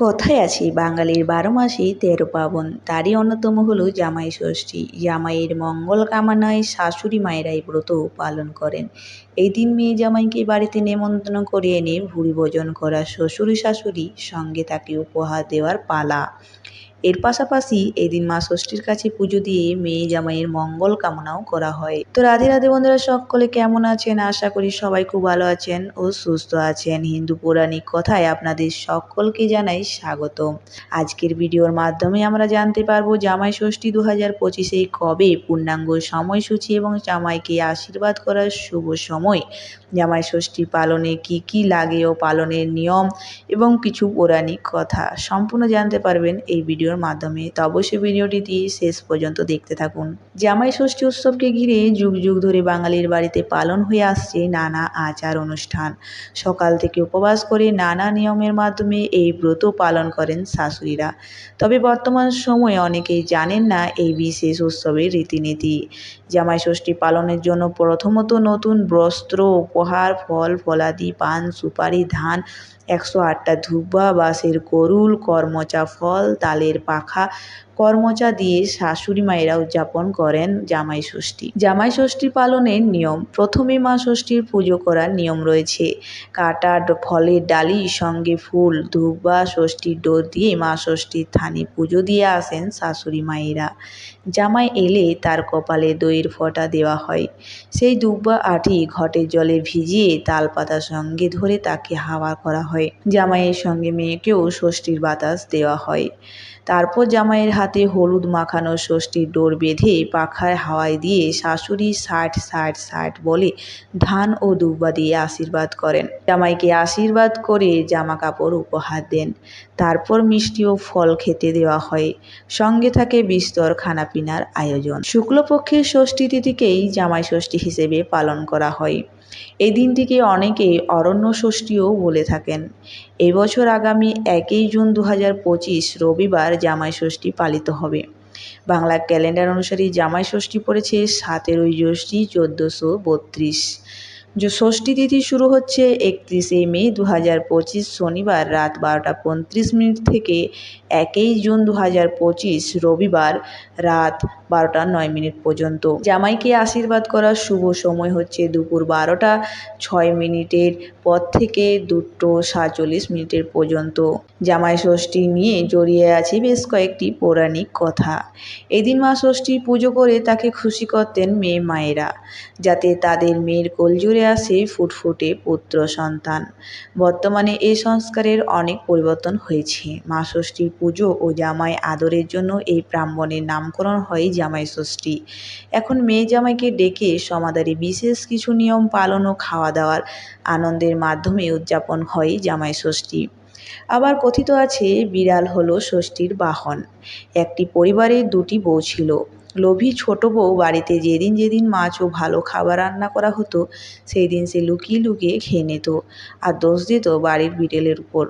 কথায় আছে, বাঙালির বারো মাসে তেরো পাবন। তারই অন্যতম হলো জামাই ষষ্ঠী। জামাইয়ের মঙ্গল কামনায় শাশুড়ি মায়েরাই ব্রত পালন করেন। এই দিন মেয়ে জামাইকে বাড়িতে নেমন্ত্রণ করে এনে ভুরি ভোজন করা শ্বশুর শাশুড়ি সঙ্গে তাকে উপহার দেওয়ার পালা। এর পাশাপাশি এদিন মা ষষ্ঠীর কাছে পুজো দিয়ে মেয়ে জামাইয়ের মঙ্গল কামনাও করা হয়। তো রাধে রাধে বন্ধুরা, সকলে কেমন আছেন? আশা করি সবাই খুব ভালো আছেন ও সুস্থ আছেন। হিন্দু পৌরাণিক কথায় আপনাদের সকলকে জানাই স্বাগত আজকের ভিডিওর মাধ্যমে আমরা জানতে পারব জামাই ষষ্ঠী দু হাজার পঁচিশে কবে পূর্ণাঙ্গ সময়সূচি এবং জামাইকে আশীর্বাদ করার শুভ সময়? জামাই ষষ্ঠী পালনে কি কি লাগে ও পালনের নিয়ম এবং কিছু পৌরাণিক কথা সম্পূর্ণ জানতে পারবেন এই ভিডিওর মাধ্যমে, তো অবশ্যই ভিডিওটি শেষ পর্যন্ত দেখতে থাকুন। জামাই ষষ্ঠী উৎসবকে ঘিরে যুগ যুগ ধরে বাঙালির বাড়িতে পালন হয়ে আসছে নানা আচার অনুষ্ঠান। সকাল থেকে উপবাস করে নানা নিয়মের মাধ্যমে এই ব্রত পালন করেন শাশুড়িরা। তবে বর্তমান সময়ে অনেকেই জানেন না এই বিশেষ উৎসবের রীতিনীতি। জামাই ষষ্ঠী পালনের জন্য প্রথমত নতুন বস্ত্র, উপহার, ফল, ফলাদি, পান, সুপারি, ধান, একশো আটটা ধুব্বা বাঁশের গরুল, কর্মচা, ফল, তালের পাখা কর্মচা দিয়ে শাশুড়ি মায়েরা উদযাপন করেন জামাই ষষ্ঠী। জামাই ষষ্ঠী পালনের নিয়ম, প্রথমে মা ষষ্ঠীর পুজো করার নিয়ম রয়েছে। কাটা ফলের ডালি সঙ্গে ফুল ধূপবা ষষ্ঠীর ডোর দিয়ে মা ষষ্ঠীর থানে পুজো দিয়ে আসেন শাশুড়ি মায়েরা। জামাই এলে তার কপালে দইয়ের ফোঁটা দেওয়া হয়। সেই দুব্বা আটি ঘটের জলে ভিজিয়ে তালপাতার সঙ্গে ধরে তাকে হাওয়া করা হয়। জামাইয়ের সঙ্গে মেয়েকেও ষষ্ঠীর বাতাস দেওয়া হয়। তারপর জামাইয়ের হাতে হলুদ মাখানো ষষ্ঠীর ডোর বেঁধে পাখায় হাওয়ায় দিয়ে শাশুড়ি ষাট ষাট ষাট বলে ধান ও দুব্বা দিয়ে আশীর্বাদ করেন। জামাইকে আশীর্বাদ করে জামা কাপড় উপহার দেন। তারপর মিষ্টি ও ফল খেতে দেওয়া হয়। সঙ্গে থাকে বিস্তর খানাপিনার আয়োজন। শুক্লপক্ষের ষষ্ঠী তিথিকেই জামাই ষষ্ঠী হিসেবে পালন করা হয়। এই দিনটিকে অনেকে অরণ্য ষষ্ঠীও বলে থাকেন। এবছর আগামী একই জুন দু হাজার পঁচিশ রবিবার জামাই ষষ্ঠী পালিত হবে। বাংলা ক্যালেন্ডার অনুসারে জামাই ষষ্ঠী পড়েছে সাতেরোই জ্যৈষ্ঠী চোদ্দোশো বত্রিশ। ষষ্ঠী তিথি শুরু হচ্ছে একত্রিশে মে দু হাজার পঁচিশ শনিবার রাত বারোটা পঁয়ত্রিশ মিনিট থেকে একই জুন দু হাজার পঁচিশ রবিবার রাত বারোটা নয় মিনিট পর্যন্ত। জামাইকে আশীর্বাদ করার শুভ সময় হচ্ছে দুপুর বারোটা ছয় মিনিটের পর থেকে দুটো সাতচল্লিশ মিনিটের পর্যন্ত। জামাই ষষ্ঠী নিয়ে জড়িয়ে আছে বেশ কয়েকটি পৌরাণিক কথা। এদিন মা ষষ্ঠী পুজো করে তাকে খুশি করতেন মেয়ে মায়েরা, যাতে তাদের মেয়ের কোলজুড়ে আসে ফুটফুটে পুত্র সন্তান। বর্তমানে এই সংস্কারের অনেক পরিবর্তন হয়েছে। মা ষষ্ঠীর পুজো ও জামাই আদরের জন্য এই ব্রাহ্মণের নামকরণ হয় জামাই ষষ্ঠী। এখন মেয়ে জামাইকে ডেকে সমাদারে বিশেষ কিছু নিয়ম পালন ও খাওয়া দাওয়ার আনন্দের মাধ্যমে উদযাপন হয় জামাই ষষ্ঠী। আবার কথিত আছে, বিড়াল হলো ষষ্ঠীর বাহন। একটি পরিবারে দুটি বউ ছিল। লোভী ছোট বউ বাড়িতে যেদিন যেদিন মাছ ও ভালো খাবার রান্না করা হতো সেই দিন সে লুকিয়ে লুকিয়ে খেয়ে নিত আর দোষ দিত বাড়ির বিড়েলের উপর।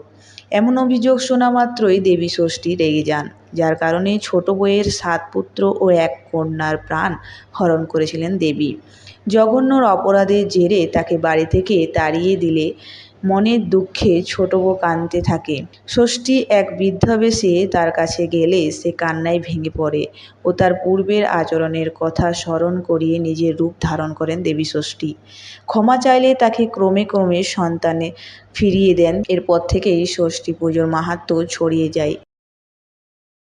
এমন অভিযোগ শোনা মাত্রই দেবী ষষ্ঠী রেগে যান। যার কারণে ছোট বউয়ের সাত পুত্র ও এক কন্যার প্রাণ হরণ করেছিলেন দেবী। জঘন্যর অপরাধের জেরে তাকে বাড়ি থেকে তাড়িয়ে দিলে মনের দুঃখে ছোট বউ কাঁদতে থাকে। ষষ্ঠী এক বৃদ্ধা বেশে তার কাছে গেলে সে কান্নায় ভেঙে পড়ে ও তার পূর্বের আচরণের কথা স্মরণ করিয়ে নিজের রূপ ধারণ করেন দেবী ষষ্ঠী। ক্ষমা চাইলে তাকে ক্রমে ক্রমে সন্তানে ফিরিয়ে দেন। এরপর থেকেই ষষ্ঠী পুজোর মাহাত্ম্য ছড়িয়ে যায়।